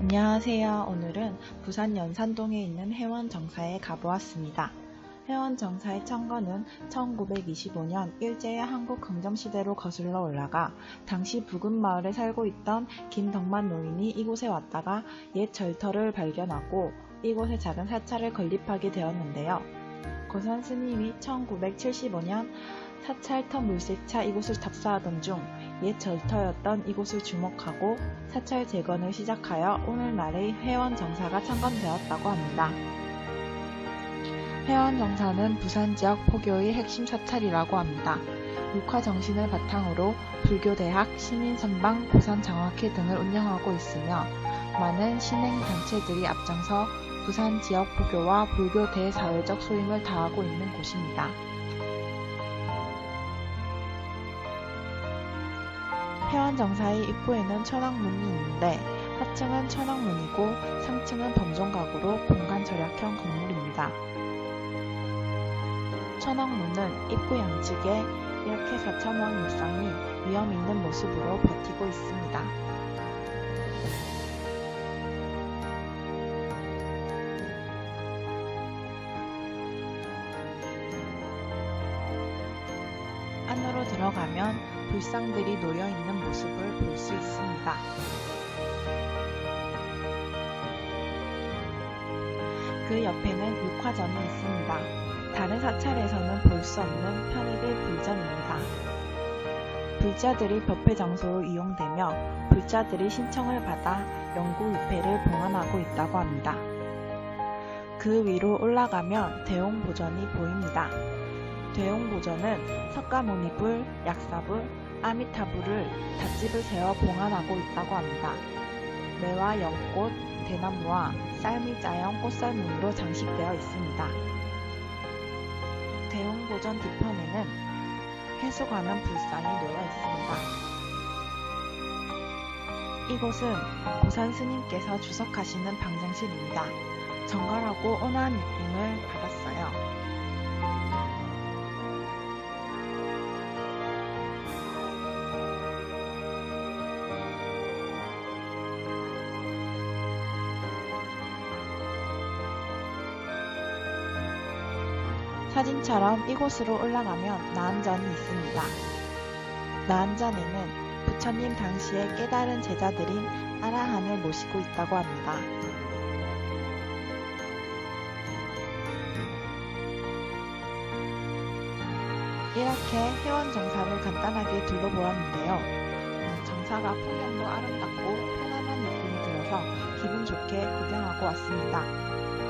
안녕하세요. 오늘은 부산 연산동에 있는 해원정사에 가보았습니다. 해원정사의 청건은 1925년 일제의 한국 강점시대로 거슬러 올라가 당시 부근마을에 살고 있던 김덕만 노인이 이곳에 왔다가 옛 절터를 발견하고 이곳에 작은 사찰을 건립하게 되었는데요. 고산 스님이 1975년 사찰터 물색차 이곳을 답사하던 중 옛 절터였던 이곳을 주목하고 사찰 재건을 시작하여 오늘날의 회원 정사가 창건되었다고 합니다. 회원 정사는 부산 지역 포교의 핵심 사찰이라고 합니다. 육화 정신을 바탕으로 불교대학, 시민선방, 부산장학회 등을 운영하고 있으며 많은 신행 단체들이 앞장서 부산 지역 포교와 불교 대사회적 소임을 다하고 있는 곳입니다. 회원정사의 입구에는 천왕문이 있는데 하층은 천왕문이고 상층은 범종각으로 공간 절약형 건물입니다. 천왕문은 입구 양측에 이렇게 사천왕 일상이 위험 있는 모습으로 버티고 있습니다. 들어가면 불상들이 놓여 있는 모습을 볼 수 있습니다. 그 옆에는 육화전이 있습니다. 다른 사찰에서는 볼 수 없는 편의들 불전입니다. 불자들이 법회 장소로 이용되며 불자들이 신청을 받아 영구위패를 봉헌하고 있다고 합니다. 그 위로 올라가면 대홍보전이 보입니다. 대홍보전은 석가모니불, 약사불, 아미타불을 닷집을 세워 봉안하고 있다고 합니다. 매와 연꽃, 대나무와 쌀미자형 꽃살무늬로 장식되어 있습니다. 대홍보전 뒤편에는 해수관은 불상이 놓여 있습니다. 이곳은 고산 스님께서 주석하시는 방장실입니다. 정갈하고 온화한 느낌을 받았어요. 사진처럼 이곳으로 올라가면 나안전이 있습니다. 나안전에는 부처님 당시에 깨달은 제자들인 아라한을 모시고 있다고 합니다. 이렇게 해원 정사를 간단하게 둘러보았는데요. 음, 정사가 풍경도 아름답고 편안한 느낌이 들어서 기분 좋게 구경하고 왔습니다.